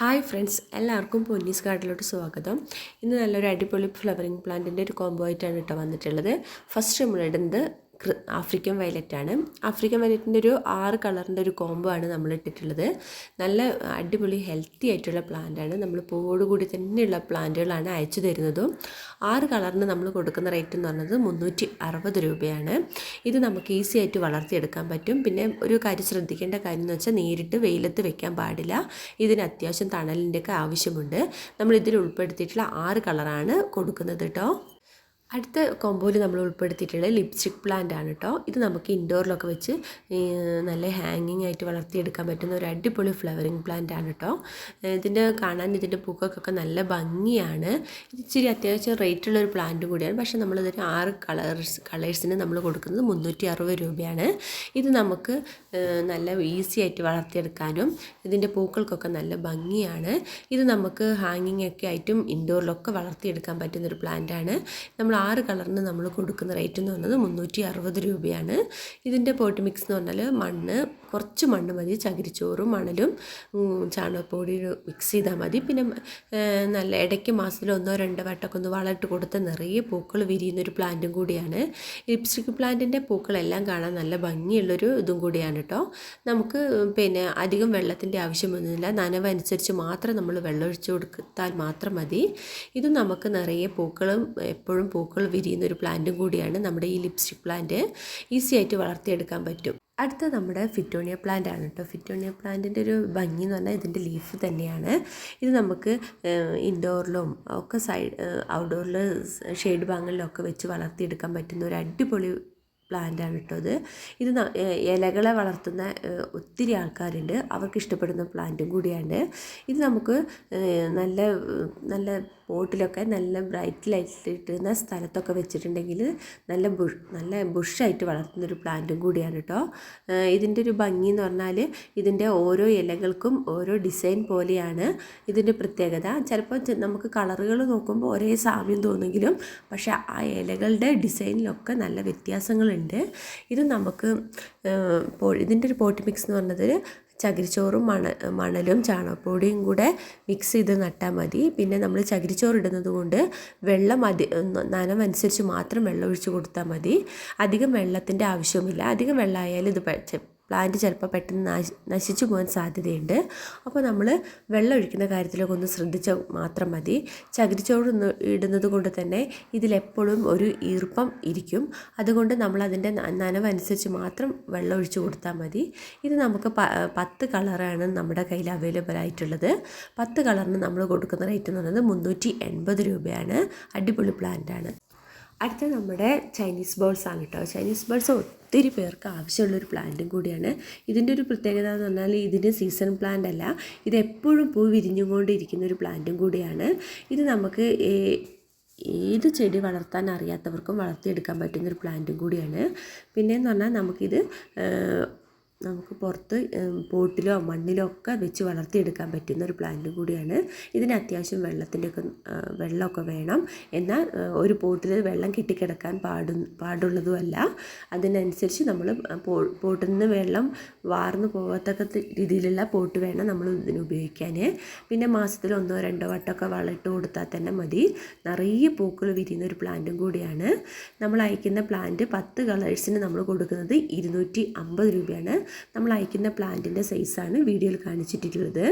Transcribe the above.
Hi friends എല്ലാവർക്കും പൊന്നീസ് ഗാർഡിലോട്ട് സ്വാഗതം. ഇന്ന് നല്ലൊരു അടിപൊളി ഫ്ലവറിങ് പ്ലാന്റിന്റെ ഒരു കോംബോ ആയിട്ടാണ് കേട്ടോ വന്നിട്ടുള്ളത്. ഫസ്റ്റ് നമ്മൾ ഇടുന്നത് ആഫ്രിക്കൻ വയലറ്റ് ആണ് ആഫ്രിക്കൻ വയലറ്റിന്റെ ഒരു ആറ് കളറിന്റെ ഒരു കോംബോ ആണ് നമ്മൾ ഇട്ടിട്ടുള്ളത്. നല്ല അടിപൊളി ഹെൽത്തി ആയിട്ടുള്ള പ്ലാന്റ് ആണ്. നമ്മൾ പൂവോട് കൂടി തന്നെയുള്ള പ്ലാന്റുകളാണ് അയച്ചു തരുന്നതും. ആറ് കളറിന് നമ്മൾ കൊടുക്കുന്ന റേറ്റ് എന്ന് പറയുന്നത് മുന്നൂറ്റി അറുപത് രൂപയാണ്. ഇത് നമുക്ക് ഈസി ആയിട്ട് വളർത്തിയെടുക്കാൻ പറ്റും. പിന്നെ ഒരു കാര്യം ശ്രദ്ധിക്കേണ്ട കാര്യം എന്ന് വെച്ചാൽ നേരിട്ട് വെയിലത്ത് വെക്കാൻ പാടില്ല. ഇതിന് അത്യാവശ്യം തണലിന്റെയൊക്കെ ആവശ്യമുണ്ട്. നമ്മൾ ഇതിൽ ഉൾപ്പെടുത്തിയിട്ടുള്ള ആറ് കളറാണ് കൊടുക്കുന്നത് കേട്ടോ. അടുത്ത കോമ്പോയിൽ നമ്മൾ ഉൾപ്പെടുത്തിയിട്ടുള്ള ലിപ്സ്റ്റിക് പ്ലാന്റ് ആണ് കേട്ടോ ഇത് നമുക്ക് ഇൻഡോറിലൊക്കെ വെച്ച് നല്ല ഹാങ്ങിങ് ആയിട്ട് വളർത്തിയെടുക്കാൻ പറ്റുന്ന ഒരു അടിപൊളി ഫ്ലവറിങ് പ്ലാന്റ് ആണ് കേട്ടോ ഇതിന്റെ കാണാൻ ഇതിന്റെ പൂക്കൾക്കൊക്കെ നല്ല ഭംഗിയാണ്. ഇത് ഇച്ചിരി അത്യാവശ്യം റേറ്റുള്ള ഒരു പ്ലാന്റ് കൂടിയാണ്. പക്ഷേ നമ്മളിതിന് ആറ് കളേഴ്സ് കളേഴ്സിന് നമ്മൾ കൊടുക്കുന്നത് മുന്നൂറ്റി അറുപത് രൂപയാണ്. ഇത് നമുക്ക് നല്ല ഈസി ആയിട്ട് വളർത്തിയെടുക്കാനും ഇതിന്റെ പൂക്കൾക്കൊക്കെ നല്ല ഭംഗിയാണ്. ഇത് നമുക്ക് ഹാങ്ങിങ് ഒക്കെ ആയിട്ടും ഇൻഡോറിലൊക്കെ വളർത്തിയെടുക്കാൻ പറ്റുന്നൊരു പ്ലാന്റ് ആണ്. നമ്മൾ ആറ് കളറിന് നമ്മൾ കൊടുക്കുന്ന റേറ്റ് എന്ന് പറഞ്ഞത് മുന്നൂറ്റി അറുപത് രൂപയാണ്. ഇതിന്റെ പോട്ട് മിക്സ് എന്ന് പറഞ്ഞാൽ മണ്ണ് കുറച്ച് മണ്ണ് മതി ചകിരിച്ചോറും മണലും ചാണകപ്പൊടി മിക്സ് ചെയ്താൽ മതി. പിന്നെ നല്ല ഇടയ്ക്ക് മാസത്തിൽ ഒന്നോ രണ്ടോ വട്ടമൊക്കെ ഒന്ന് വളമിട്ട് കൊടുത്ത് നിറയെ പൂക്കൾ വിരിയുന്ന ഒരു പ്ലാന്റും കൂടിയാണ്. ലിപ്സ്റ്റിക് പ്ലാന്റിന്റെ പൂക്കളെല്ലാം കാണാൻ നല്ല ഭംഗിയുള്ളൊരു ഇതും കൂടിയാണ് കേട്ടോ നമുക്ക് പിന്നെ അധികം വെള്ളത്തിന്റെ ആവശ്യമൊന്നുമില്ല നനവനുസരിച്ച് മാത്രം നമ്മൾ വെള്ളം കൊടുത്താൽ മാത്രം മതി. ഇത് നമുക്ക് നിറയെ പൂക്കളും എപ്പോഴും പൂക്കൾ വിരിയുന്ന ഒരു പ്ലാന്റും കൂടിയാണ് നമ്മുടെ ഈ ലിപ്സ്റ്റിക് പ്ലാന്റ് ഈസി ആയിട്ട് വളർത്തിയെടുക്കാൻ പറ്റും. അടുത്ത നമ്മുടെ ഫിറ്റോണിയ പ്ലാന്റ് ആണ് കേട്ടോ. ഫിറ്റോണിയ പ്ലാന്റിന്റെ ഒരു ഭംഗി എന്ന് പറഞ്ഞാൽ ഇതിന്റെ ലീഫ് തന്നെയാണ്. ഇത് നമുക്ക് ഇൻഡോറിലും ഒക്കെ സൈഡ് ഔട്ട്ഡോറിൽ ഷെയ്ഡ് ഭാഗങ്ങളിലൊക്കെ വെച്ച് വളർത്തിയെടുക്കാൻ പറ്റുന്ന ഒരു അടിപൊളി പ്ലാന്റ് ആണ് കേട്ടോ ഇത്. ഇത് ഇലകളെ വളർത്തുന്ന ഒത്തിരി ആൾക്കാരുണ്ട്. അവർക്ക് ഇഷ്ടപ്പെടുന്ന പ്ലാന്റും കൂടിയാണ്. ഇത് നമുക്ക് നല്ല നല്ല പോട്ടിലൊക്കെ നല്ല ബ്രൈറ്റ് ലൈറ്റ് ഇട്ടുന്ന സ്ഥലത്തൊക്കെ വെച്ചിട്ടുണ്ടെങ്കിൽ നല്ല ബുഷ് നല്ല ബുഷായിട്ട് വളർത്തുന്നൊരു പ്ലാന്റും കൂടിയാണ് കേട്ടോ ഇതിന്റെ ഒരു ഭംഗി എന്ന് പറഞ്ഞാൽ ഇതിന്റെ ഓരോ ഇലകൾക്കും ഓരോ ഡിസൈൻ പോലെയാണ് ഇതിന്റെ പ്രത്യേകത. ചിലപ്പോൾ നമുക്ക് കളറുകൾ നോക്കുമ്പോൾ ഒരേ സാമ്യം തോന്നെങ്കിലും പക്ഷേ ആ ഇലകളുടെ ഡിസൈനിലൊക്കെ നല്ല വ്യത്യാസങ്ങളുണ്ട്. ഇത് നമുക്ക് ഇതിന്റെ ഒരു പോട്ടി മിക്സ് എന്ന് പറഞ്ഞത് ചകിരിച്ചോറും മണ മണലും ചാണകപ്പൊടിയും കൂടെ മിക്സ് ചെയ്ത് നട്ടാൽ മതി. പിന്നെ നമ്മൾ ചകിരിച്ചോറ് ഇടുന്നത് കൊണ്ട് വെള്ളം അതി നനവനുസരിച്ച് മാത്രം വെള്ളം ഒഴിച്ച് കൊടുത്താൽ മതി. അധികം വെള്ളത്തിന്റെ ആവശ്യമില്ല അധികം വെള്ളമായാലും ഇത് പ്ലാന്റ് ചിലപ്പോൾ പെട്ടെന്ന് നശി നശിച്ചു പോകാൻ സാധ്യതയുണ്ട്. അപ്പോൾ നമ്മൾ വെള്ളം ഒഴിക്കുന്ന കാര്യത്തിലൊക്കെ ഒന്ന് ശ്രദ്ധിച്ചാൽ മാത്രം മതി. ചകിരിച്ചോട് ഇടുന്നത് കൊണ്ട് തന്നെ ഇതിലെപ്പോഴും ഒരു ഈർപ്പം ഇരിക്കും. അതുകൊണ്ട് നമ്മൾ അതിന്റെ നനവനുസരിച്ച് മാത്രം വെള്ളം ഒഴിച്ചു കൊടുത്താൽ മതി. ഇത് നമുക്ക് പത്ത് കളറാണ് നമ്മുടെ കയ്യിൽ അവൈലബിൾ ആയിട്ടുള്ളത്. പത്ത് കളറിന് നമ്മൾ കൊടുക്കുന്ന റേറ്റ് എന്ന് പറയുന്നത് മുന്നൂറ്റി എൺപത് രൂപയാണ്. അടിപൊളി പ്ലാന്റ് ആണ്. അടുത്ത നമ്മുടെ ചൈനീസ് ബോൾസ് ആണ് കേട്ടോ. ചൈനീസ് ബേർഡ്സ് ഒത്തിരി പേർക്ക് ആവശ്യമുള്ളൊരു പ്ലാന്റും കൂടിയാണ്. ഇതിന്റെ ഒരു പ്രത്യേകത എന്ന് പറഞ്ഞാൽ ഇതിന്റെ സീസൺ പ്ലാന്റ് അല്ല ഇത് എപ്പോഴും പൂ വിരിഞ്ഞുകൊണ്ടിരിക്കുന്ന ഒരു പ്ലാന്റും കൂടിയാണ്. ഇത് നമുക്ക് ഏത് ചെടി വളർത്താൻ അറിയാത്തവർക്കും വളർത്തിയെടുക്കാൻ പറ്റുന്നൊരു പ്ലാന്റും കൂടിയാണ്. പിന്നെയെന്ന് പറഞ്ഞാൽ നമുക്കിത് നമുക്ക് പുറത്ത് പോട്ടിലോ മണ്ണിലോ ഒക്കെ വെച്ച് വളർത്തിയെടുക്കാൻ പറ്റുന്ന ഒരു പ്ലാന്റ് കൂടിയാണ്. ഇതിന് അത്യാവശ്യം വെള്ളത്തിന്റെ ഒക്കെ ഏഹ്, വെള്ളമൊക്കെ വേണം. എന്നാൽ ഒരു പോട്ടിൽ വെള്ളം കെട്ടിക്കിടക്കാൻ പാടു പാടുള്ളതുമല്ല. അതിനനുസരിച്ച് നമ്മൾ പോട്ടിൽ നിന്ന് വെള്ളം വാർന്നു പോകത്തക്ക രീതിയിലുള്ള പോട്ട് വേണം നമ്മൾ ഇതിന് ഉപയോഗിക്കാൻ. പിന്നെ മാസത്തിൽ ഒന്നോ രണ്ടോ വട്ടമൊക്കെ വളമിട്ട് കൊടുത്താൽ തന്നെ മതി. നിറയെ പൂക്കൾ വിരിയുന്ന ഒരു പ്ലാന്റും കൂടിയാണ്. നമ്മൾ അയക്കുന്ന പ്ലാന്റ് പത്ത് കളേഴ്സിന് നമ്മൾ കൊടുക്കുന്നത് ഇരുന്നൂറ്റി അമ്പത് രൂപയാണ്. നമ്മൾ അയക്കുന്ന പ്ലാന്റിന്റെ സൈസാണ് വീഡിയോയിൽ കാണിച്ചിട്ടുള്ളത്.